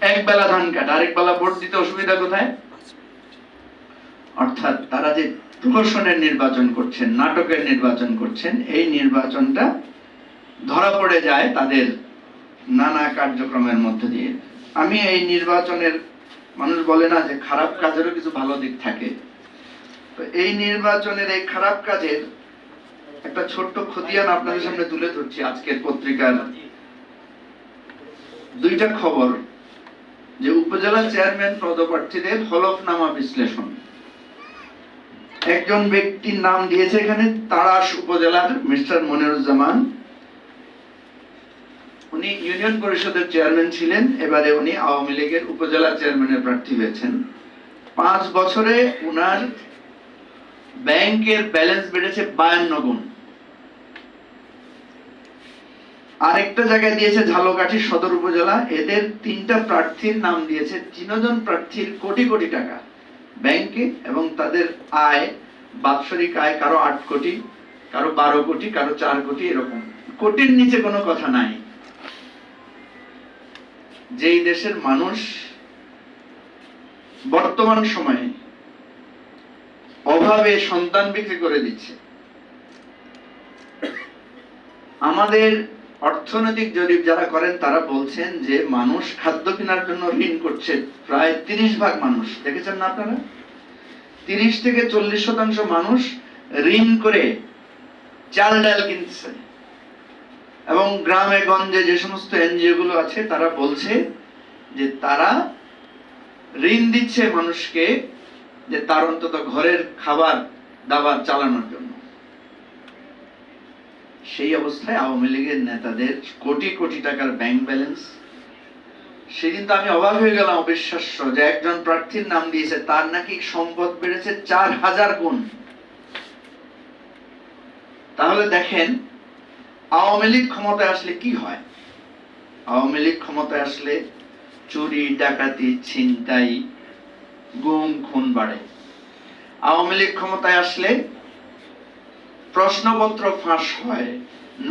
এক বেলা ধান কাটা, আরেক বেলা ভোট দিতে অসুবিধা কোথায়? অর্থাৎ তারা যে প্রহসনের নির্বাচন করছেন, নাটকের নির্বাচন করছেন, এই নির্বাচনটা ধরা পড়ে যায় তাদের নানা কার্যক্রমের মধ্য দিয়ে। আমি এই নির্বাচনের, মানুষ বলে না যে খারাপ কাজেরও কিছু ভালো দিক থাকে। তো এই নির্বাচনের এই খারাপ কাজের একটা ছোট্ট খতিয়ান আপনাদের সামনে তুলে ধরছি আজকের পত্রিকার দুইটা খবর। যে উপজেলা চেয়ারম্যান পদপ্রার্থীদের হলফনামা বিশ্লেষণ। একজন ব্যক্তির নাম দিয়েছে এখানে তারাস উপজেলার মিস্টার মনিরুজ্জামান। উনি ইউনিয়ন পরিষদের চেয়ারম্যান ছিলেন, এবারে উনি আওয়ামী লীগের উপজেলা চেয়ারম্যানের প্রার্থী হয়েছেন। পাঁচ বছরে উনার ব্যাংকের ব্যালেন্স বেড়েছে বায়ান্ন গুণ। আরেকটা জায়গায় দিয়েছে ঝালকাঠি সদর উপজেলা। এদের তিনটা প্রার্থীর নাম দিয়েছে তিনজন প্রার্থীর কোটি কোটি টাকা। ব্যাংকে এবং তাদের আয়, বাৎসরিক আয় কারও আট কোটি, কারও বারো কোটি, কারও চার কোটি, এরকম। কোটির নিচে কোনো কথা নাই। যেই দেশের মানুষ বর্তমান সময়ে অভাবে সন্তান বিক্রি করে দিচ্ছে, আমাদের অর্থনৈতিক জরিপ যারা করেন, তারা বলছেন যে মানুষ খাদ্য কেনার জন্য ঋণ করছে প্রায় তিরিশ ভাগ মানুষ। দেখেছেন না আপনারা? তিরিশ থেকে চল্লিশ শতাংশ মানুষ ঋণ করে চাল ডাল কিনছে। এবং গ্রামে, গঞ্জে যে সমস্ত এনজিও গুলো আছে, তারা বলছে যে তারা ঋণ দিচ্ছে মানুষকে যে তার অন্তত ঘরের খাবার, দাবার চালানোর জন্য। সেই অবস্থায় আওয়ামী লীগের নেতাদের কোটি কোটি টাকার ব্যাংক ব্যালেন্স সেদিন তো আমি অবাক হয়ে গেলাম, অবিশ্বাস্য, যে একজন প্রার্থীর নাম দিয়েছে, তার নাকি সম্পদ বেড়েছে চার হাজার গুণ। তাহলে দেখেন, আওয়ামী লীগ ক্ষমতায় আসলে কি হয়? আওয়ামী লীগ ক্ষমতায় আসলে চুরি, ডাকাতি, ছিনতাই, গুম, খুন বাড়ে। আওয়ামী লীগ ক্ষমতায় আসলে প্রশ্নপত্র ফাঁস হয়,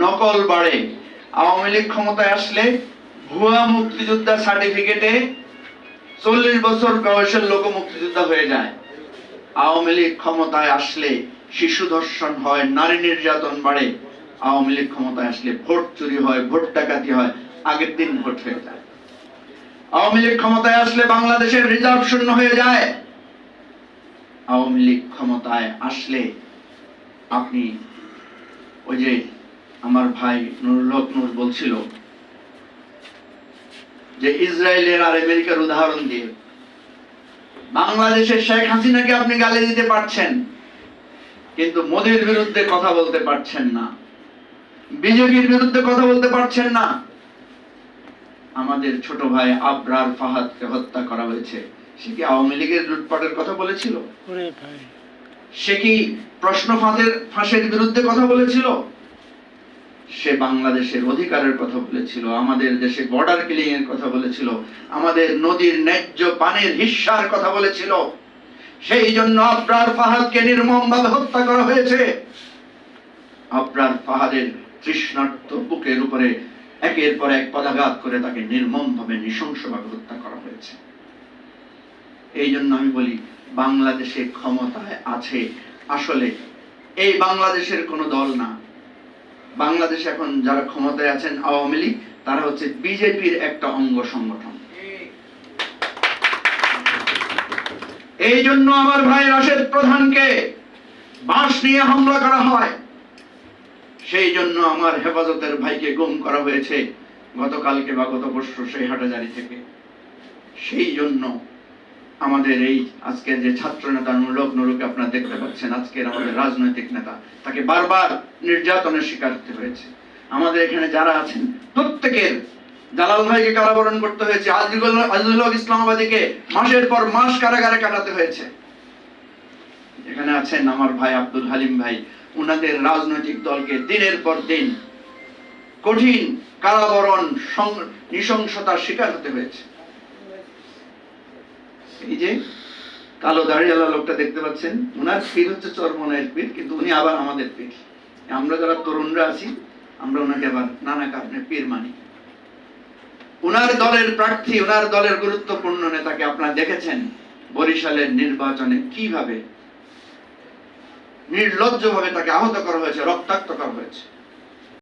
নকল বাড়ে। আওয়ামী লীগ ক্ষমতায় আসলে ভুয়া মুক্তিযোদ্ধা সার্টিফিকেটে চল্লিশ বছর বয়সের লোক মুক্তিযোদ্ধা হয়ে যায়। আওয়ামী লীগ ক্ষমতায় আসলে শিশু ধর্ষণ হয়, নারী নির্যাতন বাড়ে। আওয়ামী লীগ ক্ষমতায় আসলে ভোট চুরি হয়, ভোট ডাকাতি হয়, আগের দিন ভোট হয়ে যায়। আওয়ামী লীগ ক্ষমতায় আসলে বাংলাদেশের রিজার্ভ শূন্য হয়ে যায়। আওয়ামী লীগ ক্ষমতায় আসলে আপনি ওই যে আমার ভাই নুরুল হক নূর বলছিল যে ইসরায়েলের আর আমেরিকার উদাহরণ দিয়ে। বাংলাদেশের শেখ হাসিনাকে আপনি গালি দিতে পারছেন, কিন্তু মোদীর বিরুদ্ধে কথা বলতে পারছেন না। বিজেপির বিরুদ্ধে কথা বলতে পারছেন না। আমাদের ছোট ভাই আবরার ফাহাদকে হত্যা করা হয়েছে। সে কি আওয়ামী লীগের লুটপাটের কথা বলেছিল? সে কি প্রশ্ন ফাঁদের ফাঁসের বিরুদ্ধে কথা বলেছিল? সে বাংলাদেশের অধিকারের কথা বলেছিল, আমাদের দেশে বর্ডার কিলিং এর কথা বলেছিল, আমাদের নদীর ন্যায্য পানির হিস্সার কথা বলেছিল। সেই জন্য আবরার ফাহাদকে নির্মমভাবে হত্যা করা হয়েছে। আবরার ফাহাদের তৃষ্ণার্ত বুকের উপরে একের পর এক পদাঘাত করে তাকে নির্মমভাবে নৃশংসভাবে হত্যা করা হয়েছে। এই জন্য আমি বলি, বাংলাদেশে ক্ষমতায় আছে। আসলে এই বাংলাদেশের কোনো দল না। বাংলাদেশ এখন যারা ক্ষমতায় আছেন, আওয়ামী লীগ, তারা হচ্ছে বিজেপির একটা অঙ্গ সংগঠন। এই জন্য আমার ভাই রাশেদ প্রধানকে বাঁশ নিয়ে হামলা করা হয়। সেই জন্য আমার হেফাজতের ভাইকে গুম করা হয়েছে গতকালকে বা গত পরশু সেই হাটাজারি থেকে। সেই জন্য আমাদের এই আজকের যে ছাত্র নেতা নুরুল নুরুকে আপনারা দেখতে পাচ্ছেন, আজকের আমাদের রাজনৈতিক নেতা। তাকে বারবার নির্যাতনের শিকার হতে হয়েছে। আমাদের এখানে যারা আছেন, প্রত্যেকের জালাল ভাইকে কারাবরণ করতে হয়েছে। আজিজুল আজিজুল ইসলামাবাদীকে মাসের পর মাস কারাগারে কাটাতে হয়েছে। এখানে আছেন আমার ভাই আব্দুল হালিম ভাই। উনাদের রাজনৈতিক দলকে দিনের পর দিন কঠিন কারাবরণ নৃশংসতার শিকার হতে হয়েছে। এই যে কালো দাড়িওয়ালা লোকটা দেখতে পাচ্ছেন, উনার পীর হচ্ছে চরমনের পীর কিন্তু উনি আবার আমাদের পীর আমরা যারা তরুণরা আছি, আমরা ওনাকে আবার নানা কারণে পীর মানি। উনার দলের প্রার্থী, উনার দলের গুরুত্বপূর্ণ নেতাকে আপনারা দেখেছেন বরিশালের নির্বাচনে কীভাবে নির্লজ্জভাবে তাকে আহত করা হয়েছে, রক্তাক্ত করা হয়েছে।